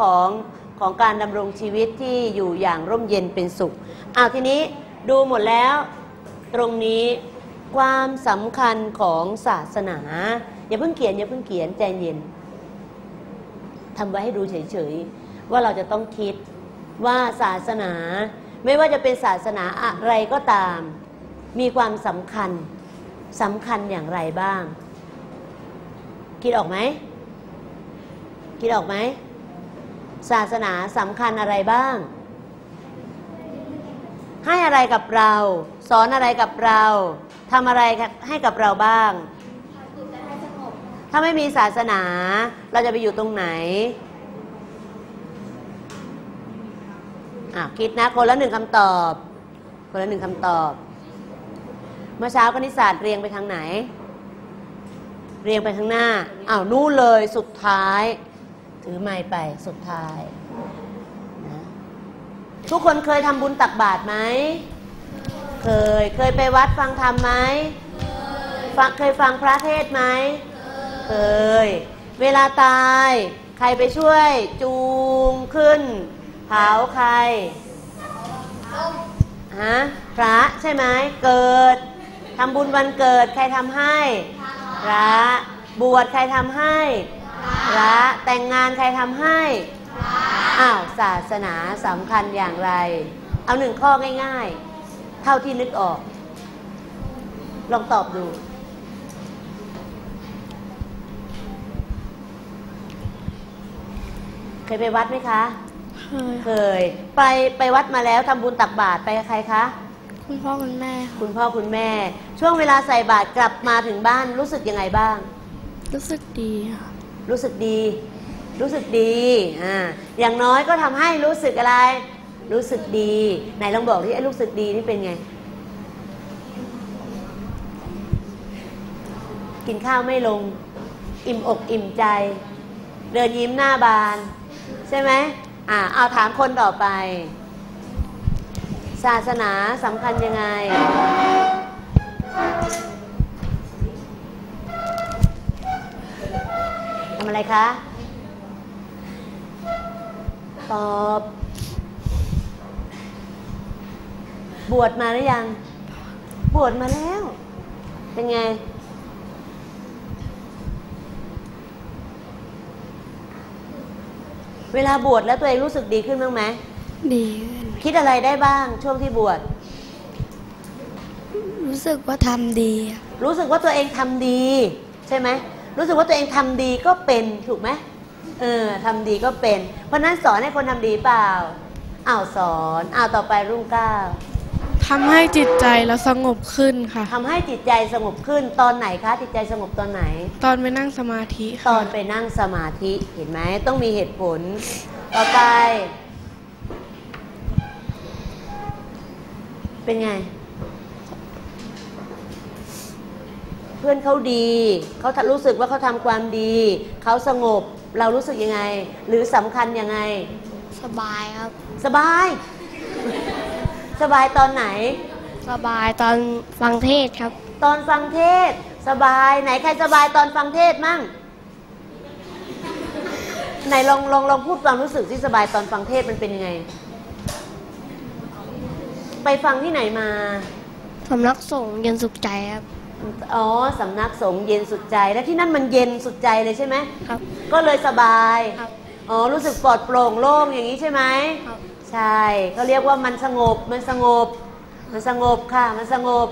ของของการดำรงชีวิตที่อยู่อย่างร่มเย็นเป็นสุขอ้าวทีนี้ดูหมดแล้ว ตรงนี้ความสำคัญของศาสนา อย่าเพิ่งเขียนอย่าเพิ่งเขียนใจเย็นทำไว้ให้ดูเฉยๆว่าเราจะต้องคิดว่าศาสนาไม่ว่าจะเป็นศาสนาอะไรก็ตาม มีความสำคัญสำคัญอย่างไรบ้าง คิดออกไหม คิดออกไหม ศาสนาสำคัญอะไรบ้าง ให้อะไรกับเรา สอนอะไรกับเราทำอะไรให้กับเราบ้าง ถ้าไม่มีศาสนา เราจะไปอยู่ตรงไหนอะคิดนะ คนละหนึ่งคำตอบ คนละหนึ่งคำตอบ เมื่อเช้าคณิตศาสตร์เรียงไปทางไหน เรียงไปข้างหน้าอ้าวนู่นเลยสุดท้าย ถือไม้ไปสุดท้ายนะทุกคนเคยทำบุญตักบาตรไหม เคย เคยไปวัดฟังธรรมไหมฟังเคยฟังพระเทศไหม เคย เวลาตาย ใครไปช่วย จูงขึ้นเผาใครฮะพระใช่ไหมเกิดทำบุญวันเกิดใครทำให้ พระ บวชใครทำให้ พระแต่งงานใครทำให้อ้าวศาสนาสำคัญอย่างไร เอาหนึ่งข้อง่าย ๆ เท่าที่นึกออก ลองตอบดูเคยไปวัดไหมคะเคยเคย ไปไปวัดมาแล้วทำบุญตักบาตรไปกับใครคะ คุณพ่อคุณแม่ค่ะคุณพ่อคุณแม่ ช่วงเวลาใส่บาตรกลับมาถึงบ้านรู้สึกยังไงบ้าง รู้สึกดีค่ะ รู้สึกดี รู้สึกดีอ่าอย่างน้อยก็ทำให้รู้สึกอะไร รู้สึกดี ไหนลองบอกที่ไอ้รู้สึกดีนี่เป็นไง กินข้าวไม่ลง อิ่มอกอิ่มใจ เดินยิ้มหน้าบาน ใช่ไหมอ่าเอาถามคนต่อไป ศาสนาสำคัญยังไง ทำอะไรคะ ตอบ บวชมาหรือยัง บวชมาแล้ว เป็นไง เวลาบวชแล้วตัวเองรู้สึกดีขึ้นบ้างไหม ดีขึ้น คิดอะไรได้บ้างช่วงที่บวช รู้สึกว่าทำดีค่ะรู้สึกว่าตัวเองทำดี ใช่ไหม รู้สึกว่าตัวเองทำดีก็เป็นถูกไหมเออทำดีก็เป็น เพราะฉะนั้นสอนให้คนทำดีเปล่าอ้าวสอนอ้าวต่อไปรุ่งเก้าทำให้จิตใจเราสงบขึ้นค่ะทำให้จิตใจสงบขึ้นตอนไหนคะจิตใจสงบตอนไหน ตอนไปนั่งสมาธิตค่ะอนไปนั่งสมาธิเห็นไหมต้องมีเหตุผล ต่อไป เป็นไง เพื่อนเขาดี เขารู้สึกว่าเขาทำความดี เขาสงบ เรารู้สึกยังไง หรือสำคัญยังไง สบายครับ สบาย สบายตอนไหน สบายตอนฟังเทศครับ ตอนฟังเทศ สบายไหนใครสบายตอนฟังเทศมั่งไหนลองลองลองพูดความรู้สึกที่สบายตอนฟังเทศมันเป็นยังไง ไปฟังที่ไหนมาสำนักสงฆ์เย็นสุขใจครับ อ๋อสำนักสงฆ์เย็นสุดใจแล้วที่นั่นมันเย็นสุดใจเลยใช่ไหมครับ ก็เลยสบายครับอ๋อรู้สึกปลอดโปร่งโล่งอย่างนี้ใช่ไหมครับใช่เขาเรียกว่ามันสงบมันสงบ มันสงบค่ะ มันสงบ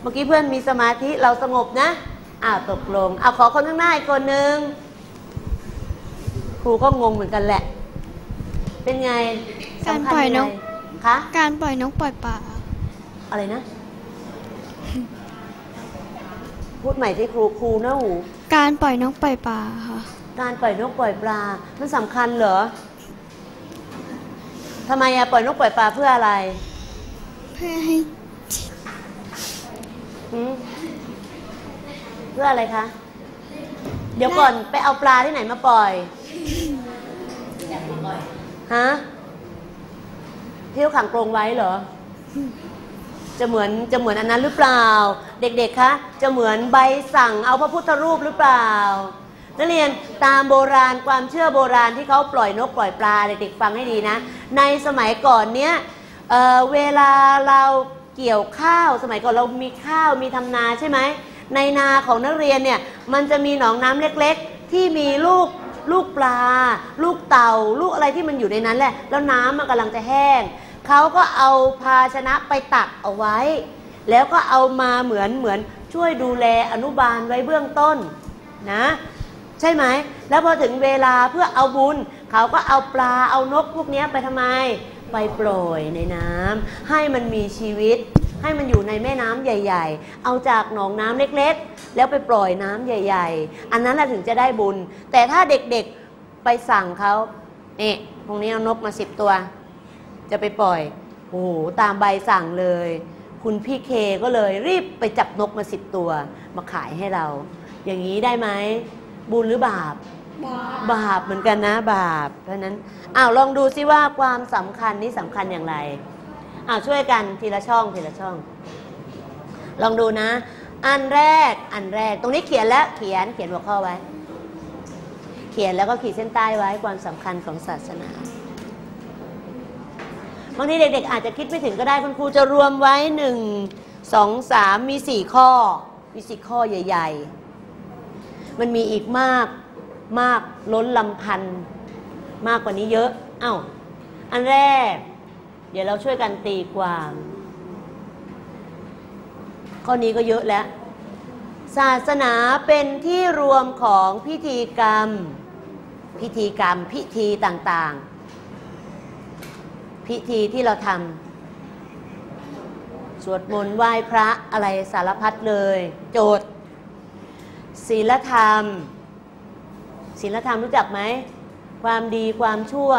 เมื่อกี้เพื่อนมีสมาธิเราสงบนะอ้าวตกลงเอาขอคนข้างหน้าอีกคนนึงครูก็งงเหมือนกันแหละ เป็นไงการสำคัญปล่อยนยักงไงคะการปล่อยนกปล่อยปลาอะไรนะ พูดใหม่ที่ครูครูนะหูการปล่อยนกปล่อยปลาค่ะ การปล่อยนกปล่อยปลา มันสำคัญเหรอทำไมอะปล่อยนกปล่อยปลาเพื่ออะไร เพื่อให้หืมเพื่ออะไรคะ เดี๋ยวก่อนไปเอาปลาที่ไหนมาปล่อยฮะที่เขาขังกรงไว้เหรอ จะเหมือนจะเหมือนอันนั้นหรือเปล่า เด็กๆคะจะเหมือนใบสั่งเอาพระพุทธรูปหรือเปล่านักเรียนตามโบราณความเชื่อโบราณที่เขาปล่อยนกปล่อยปลาเด็กๆฟังให้ดีนะ ในสมัยก่อนเนี้ยเเวลาเราเกี่ยวข้าวสมัยก่อนเรามีข้าวมีทำนาใช่ไหมในนาของนักเรียนเนี่ยมันจะมีหนองน้ำเล็กๆ ที่มีลูกลูกปลา ลูกเต่า ลูกอะไรที่มันอยู่ในนั้นแหละ แล้วน้ำมันกำลังจะแห้ง เขาก็เอาภาชนะไปตักเอาไว้ แล้วก็เอามาเหมือนเหมือนช่วยดูแลอนุบาลไว้เบื้องต้นนะ ใช่ไหม แล้วพอถึงเวลาเพื่อเอาบุญ เขาก็เอาปลาเอานกพวกนี้ไปทำไม ไปปล่อยในน้ำให้มันมีชีวิต ให้มันอยู่ในแม่น้ำใหญ่ ๆ เอาจากหนองน้ำเล็กๆ แล้วไปปล่อยน้ำใหญ่ ๆ อันนั้นแหละถึงจะได้บุญ แต่ถ้าเด็กๆไปสั่งเขานี่ตรงนี้เอานกมาสิบตัว จะไปปล่อย โอ้โห ตามใบสั่งเลย คุณพี่เคก็เลยรีบไปจับนกมาสิบตัว มาขายให้เรา อย่างนี้ได้ไหม บุญหรือบาป บาปเหมือนกันนะบาป เพราะฉะนั้น อ้าวลองดูซิว่าความสำคัญนี้สำคัญอย่างไร อ้าวช่วยกันทีละช่องทีละช่อง ลองดูนะ อันแรก อันแรก ตรงนี้เขียนแล้วเขียน เขียนหัวข้อไว้ เขียนแล้วก็ขีดเส้นใต้ไว้ความสำคัญของศาสนา บางทีเด็กๆ อาจจะคิดไม่ถึงก็ได้คุณครูจะรวมไว้หนึ่งสองสามมีสี่ข้อ มีสี่ข้อใหญ่ ๆ มันมีอีกมากมากล้นลำพันมากกว่านี้เยอะ เอ้า อันแรก เดี๋ยวเราช่วยกันตีความข้อนี้ก็เยอะแล้ว ศาสนาเป็นที่รวมของพิธีกรรม พิธีกรรมพิธีต่างๆ พิธีที่เราทำสวดมนต์ไหว้พระอะไรสารพัดเลย โจทย์ศีลธรรมศีลธรรมรู้จักไหม ความดีความชั่ว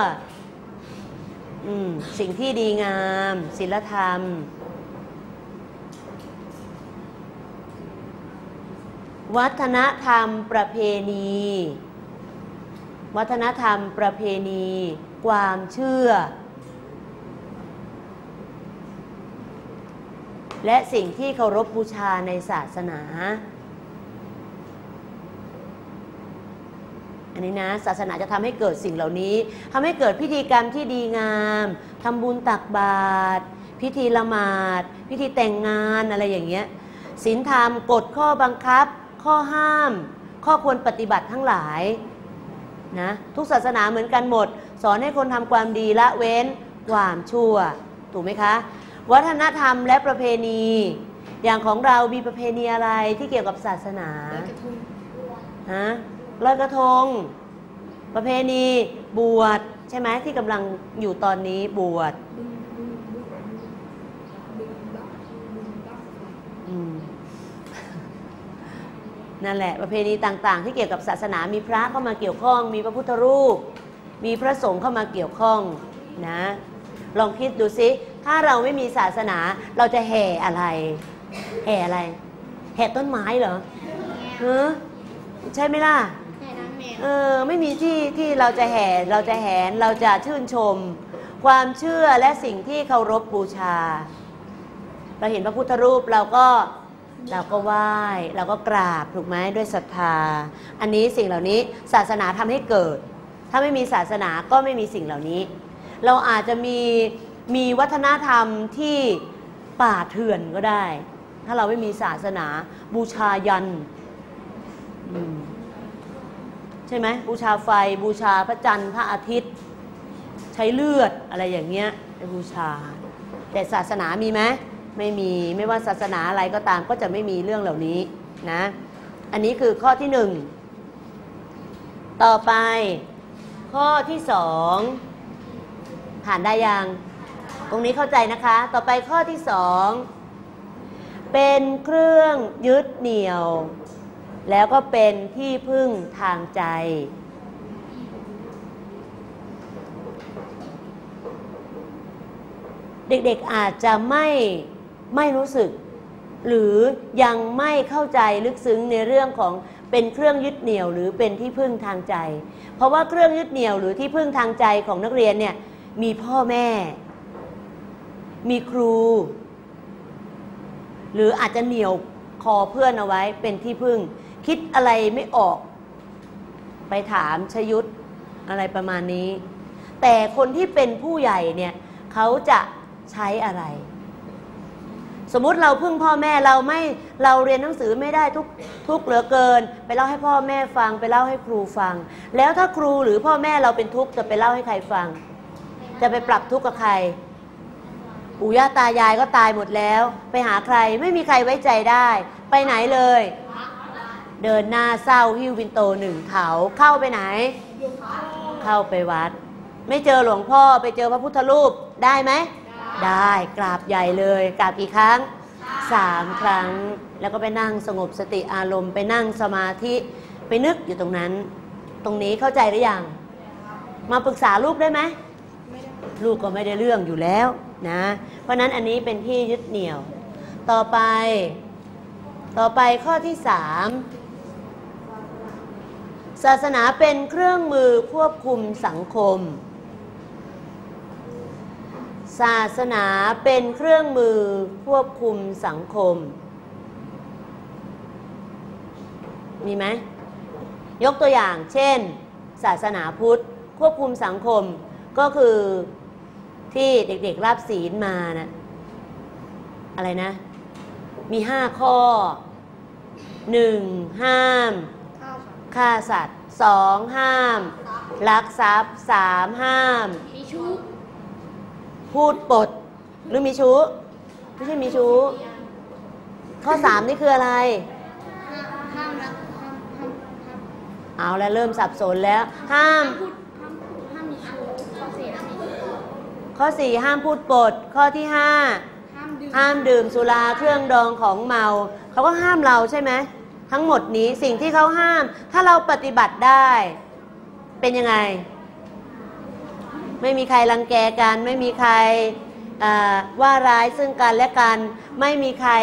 สิ่งที่ดีงามศีลธรรม วัฒนธรรมประเพณี วัฒนธรรมประเพณี ความเชื่อ และสิ่งที่เคารพบูชาในศาสนา อันนี้นะศาสนาจะทำให้เกิดสิ่งเหล่านี้ทำให้เกิดพิธีกรรมที่ดีงามทำบุญตักบาตรพิธีละหมาด พิธีแต่งงานอะไรอย่างเงี้ยศีลธรรมกฎข้อบังคับ ข้อห้าม ข้อควรปฏิบัติทั้งหลายนะทุกศาสนาเหมือนกันหมด สอนให้คนทำความดีละเว้นความชั่ว ถูกไหมคะ วัฒนธรรมและประเพณี อย่างของเรามีประเพณีอะไรที่เกี่ยวกับศาสนาฮะลอยกระทง ประเพณีบวชใช่ไหมที่กำลังอยู่ตอนนี้บวชอืมนั่นแหละประเพณีต่างๆ ที่เกี่ยวกับศาสนามีพระเข้ามาเกี่ยวข้อง มีพระพุทธรูป มีพระสงฆ์เข้ามาเกี่ยวข้องนะ ลองคิดดูซิถ้าเราไม่มีศาสนาเราจะแห่อะไร แห่อะไร แห่ต้นไม้เหรอเออใช่ไหมล่ะเออไม่มีที่ที่เราจะแห่เราจะแหนเราจะชื่นชม ความเชื่อและสิ่งที่เคารพบูชา เราเห็นพระพุทธรูปเราก็เราก็ไหว้เราก็กราบถูกไหมด้วยศรัทธา อันนี้สิ่งเหล่านี้ศาสนาทำให้เกิด ถ้าไม่มีศาสนาก็ไม่มีสิ่งเหล่านี้ เราอาจจะมีมีวัฒนธรรมที่ป่าเถื่อนก็ได้ ถ้าเราไม่มีศาสนาบูชายันใช่ไหมบูชาไฟ บูชาพระจันทร์พระอาทิตย์ ใช้เลือดอะไรอย่างเงี้ยบูชา แต่ศาสนามีไหมไม่มีไม่ว่าศาสนาอะไรก็ตามก็จะไม่มีเรื่องเหล่านี้นะ อันนี้คือข้อที่หนึ่งต่อไปข้อที่สอง ผ่านได้ยัง ตรงนี้เข้าใจนะคะ ต่อไปข้อที่สองเป็นเครื่องยึดเหนี่ยว แล้วก็เป็นที่พึ่งทางใจ เด็กๆอาจจะไม่ไม่รู้สึก หรือยังไม่เข้าใจลึกซึ้งในเรื่องของเป็นเครื่องยึดเหนี่ยวหรือเป็นที่พึ่งทางใจ เพราะว่าเครื่องยึดเหนี่ยวหรือที่พึ่งทางใจของนักเรียนเนี่ย มีพ่อแม่ มีครู หรืออาจจะเหนียวคอเพื่อนเอาไว้เป็นที่พึ่ง คิดอะไรไม่ออก ไปถามชยุทธอะไรประมาณนี้ แต่คนที่เป็นผู้ใหญ่เนี่ยเขาจะใช้อะไร สมมุติเราพึ่งพ่อแม่เราไม่เราเรียนหนังสือไม่ได้ทุกทุกเหลือเกิน ไปเล่าให้พ่อแม่ฟัง ไปเล่าให้ครูฟัง แล้วถ้าครูหรือพ่อแม่เราเป็นทุกข์จะไปเล่าให้ใครฟัง จะไปปรับทุกข์กับใครปู่ย่าตายายก็ตายหมดแล้ว ไปหาใครไม่มีใครไว้ใจได้ ไปไหนเลย เดินหน้าเศร้าหิ้ววินโตหนึ่งเถาเข้าไปไหน เข้าไปวัด ไม่เจอหลวงพ่อไปเจอพระพุทธรูปได้ไหม ได้กราบใหญ่เลยกราบกี่ครั้งสามครั้ง แล้วก็ไปนั่งสงบสติอารมณ์ ไปนั่งสมาธิไปนึกอยู่ตรงนั้น ตรงนี้เข้าใจหรือยังมาปรึกษาลูกได้ไหม ลูกก็ไม่ได้เรื่องอยู่แล้วนะ เพราะนั้นอันนี้เป็นที่ยึดเหนี่ยว ต่อไป ต่อไปข้อที่สามศาสนาเป็นเครื่องมือควบคุมสังคม ศาสนาเป็นเครื่องมือควบคุมสังคม มีไหม ยกตัวอย่าง เช่น ศาสนาพุทธควบคุมสังคม ก็คือที่เด็กๆรับศีลมานะอะไรนะ มีห้าข้อหนึ่งห้ามฆ่าสัตว์สองห้าม ลักทรัพย์สามห้ามมีชู้พูดปด หรือมีชู้ไม่ใช่มีชู้ข้อสามนี่คืออะไรห้ามห้ามรักห้ามห้ามห้ามเอาแล้วเริ่มสับสนแล้ว ห้าม พูดห้ามพูดห้ามมีชู้ข้อสี่ห้ามมีชู้ ข้อสี่ห้ามพูดปด ข้อที่ห้าห้ามดื่มสุราเครื่องดองของเมา เขาก็ห้ามเราใช่ไหมทั้งหมดนี้สิ่งที่เขาห้าม ถ้าเราปฏิบัติได้ เป็นยังไง ไม่มีใครรังแกกัน ไม่มีใครว่าร้ายซึ่งกันและกัน ไม่มีใคร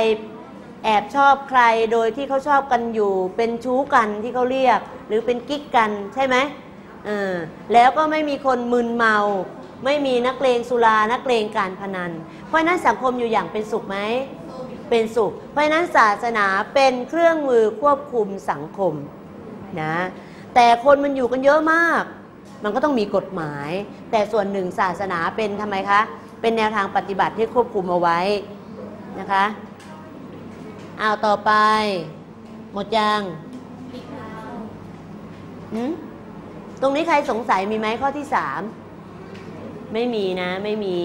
แอบชอบใครโดยที่เขาชอบกันอยู่ เป็นชู้กันที่เขาเรียก หรือเป็นกิ๊กกันใช่ไหมแล้วก็ไม่มีคนมึนเมา ไม่มีนักเลงสุรานักเลงการพนัน เพราะฉะนั้นสังคมอยู่อย่างเป็นสุขไหมเป็นสุข เพราะฉะนั้นศาสนาเป็นเครื่องมือควบคุมสังคมนะแต่คนมันอยู่กันเยอะมาก มันก็ต้องมีกฎหมาย แต่ส่วนหนึ่งศาสนาเป็นทำไมคะ เป็นแนวทางปฏิบัติที่ควบคุมเอาไว้นะคะเอาต่อไป หมดยังหืมตรงนี้ใครสงสัยมีไหมข้อที่สาม ไม่มีนะไม่มี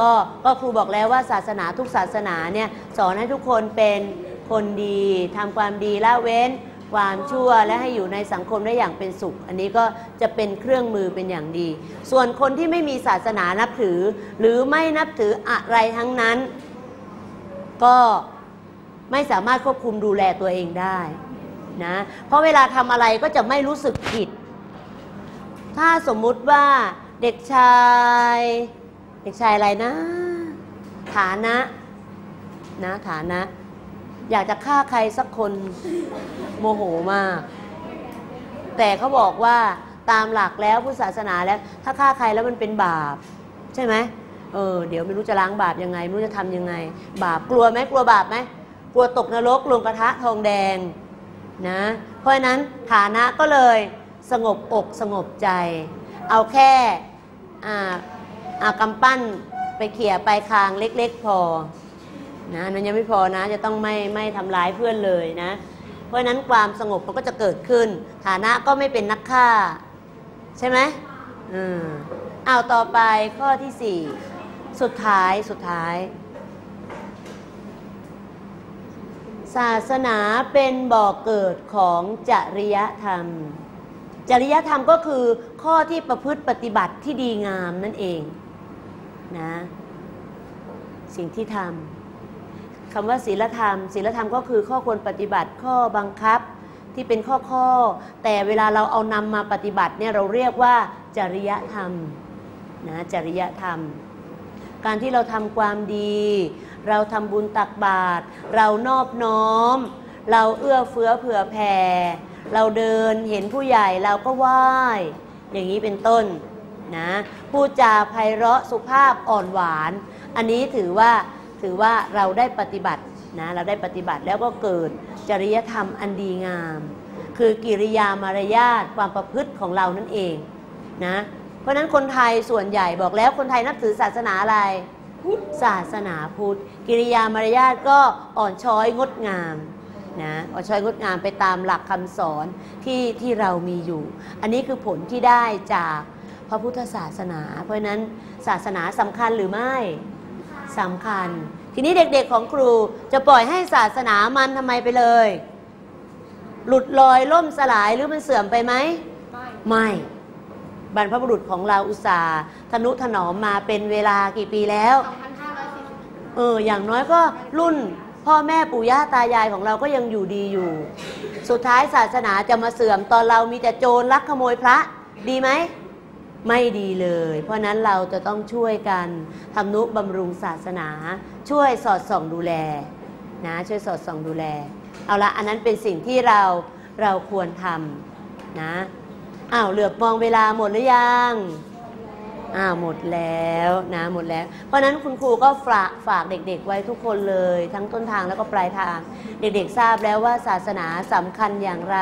ก็ก็ครูบอกแล้วว่าศาสนาทุกศาสนาเนี่ยสอนให้ทุกคนเป็นคนดีทำความดีละเว้นความชั่วและให้อยู่ในสังคมได้อย่างเป็นสุข อันนี้ก็จะเป็นเครื่องมือเป็นอย่างดี ส่วนคนที่ไม่มีศาสนานับถือ หรือไม่นับถืออะไรทั้งนั้น ก็ไม่สามารถควบคุมดูแลตัวเองได้นะเพราะเวลาทำอะไรก็จะไม่รู้สึกผิด ถ้าสมมุติว่า เด็กชาย เด็กชายอะไรนะ ฐานะ นะฐานะ อยากจะฆ่าใครสักคนโมโหมาก แต่เขาบอกว่าตามหลักแล้วพุทธศาสนาแล้ว ถ้าฆ่าใครแล้วมันเป็นบาป ใช่ไหมเออเดี๋ยวไม่รู้จะล้างบาปยังไง ไม่รู้จะทำยังไง บาปกลัวไหมกลัวบาปไหมกลัวตกนรกลงกระทะทองแดงนะเพราะฉะนั้นฐานะก็เลยสงบอกสงบใจ เอาแค่ อ่าอากำปั้นไปเขี่ยไปคางเล็ก ๆ พอนะนั้นยังไม่พอนะจะต้องไม่ไม่ทำร้ายเพื่อนเลยนะ เพราะฉะนั้นความสงบมันก็จะเกิดขึ้น ฐานะก็ไม่เป็นนักฆ่า ใช่ไหมอืมเอาต่อไปข้อที่สี่สุดท้ายสุดท้าย ศาสนาเป็นบ่อกเกิดของจริยธรรม จริยธรรมก็คือข้อที่ประพฤติปฏิบัติที่ดีงามนั่นเองนะสิ่งที่ทำคำว่าศีลธรรมศีลธรรมก็คือข้อควรปฏิบัติข้อบังคับที่เป็นข้อข้อ แต่เวลาเราเอานำมาปฏิบัติเนี่ยเราเรียกว่าจริยธรรมนะจริยธรรม การที่เราทำความดี เราทำบุญตักบาตรเรานอบน้อม เราเอื้อเฟื้อเผื่อแผ่ เราเดินเห็นผู้ใหญ่เราก็ไหว้ อย่างนี้เป็นต้นนะพูดจาไพเราะสุภาพอ่อนหวาน อันนี้ถือว่าถือว่าเราได้ปฏิบัตินะเราได้ปฏิบัติแล้วก็เกิดจริยธรรมอันดีงาม คือกิริยามารยาทความประพฤติของเรานั่นเองนะเพราะฉะนั้นคนไทยส่วนใหญ่บอกแล้วคนไทยนับถือศาสนาอะไรศาสนาพุทธกิริยามารยาทก็อ่อนช้อยงดงาม นะอ่อนช้อยงดงามไปตามหลักคำสอนที่ที่เรามีอยู่ อันนี้คือผลที่ได้จากพระพุทธศาสนา เพราะฉะนั้นศาสนาสำคัญหรือไม่สำคัญ ทีนี้เด็กๆของครูจะปล่อยให้ศาสนามันทำไมไปเลย หลุดลอยล่มสลายหรือมันเสื่อมไปไหมไม่บรรพบุรุษของเราอุตส่าห์ทนุถนอมมาเป็นเวลากี่ปีแล้ว2,540เออ อย่างน้อยก็รุ่น พ่อแม่ปู่ย่าตายายของเราก็ยังอยู่ดีอยู่ สุดท้ายศาสนาจะมาเสื่อมตอนเรามีแต่โจรลักขโมยพระ ดีไหม ไม่ดีเลย เพราะนั้นเราจะต้องช่วยกันทำนุบำรุงศาสนา ช่วยสอดส่องดูแลนะช่วยสอดส่องดูแล เอาละอันนั้นเป็นสิ่งที่เราเราควรทำนะอ้าวเหลือบมองเวลาหมดหรือยัง อ้าหมดแล้วนะหมดแล้ว เพราะนั้นคุณครูก็ฝากฝากเด็ก ๆ ไว้ทุกคนเลย ทั้งต้นทางแล้วก็ปลายทาง เด็กๆทราบแล้วว่าศาสนาสำคัญอย่างไร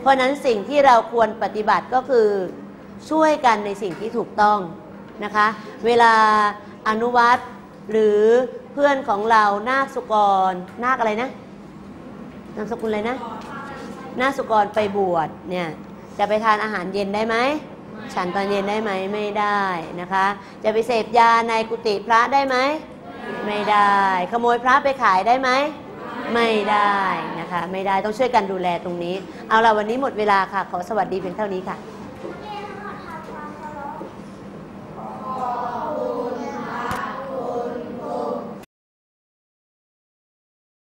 เพราะฉะนั้นสิ่งที่เราควรปฏิบัติก็คือช่วยกันในสิ่งที่ถูกต้องนะคะ เวลาอนุวัตหรือเพื่อนของเรานาคสุกรนาคอะไรนะนามสกุลอะไรนะนาคสุกรไปบวชเนี่ยจะไปทานอาหารเย็นได้ไหม ฉันตอนเย็นได้ไหมไม่ได้นะคะ จะไปเสพยาในกุฏิพระได้ไหมไม่ได้ ขโมยพระไปขายได้ไหมไม่ได้นะคะ ไม่ได้ต้องช่วยกันดูแลตรงนี้ เอาละวันนี้หมดเวลาค่ะ ขอสวัสดีเพียงเท่านี้ค่ะ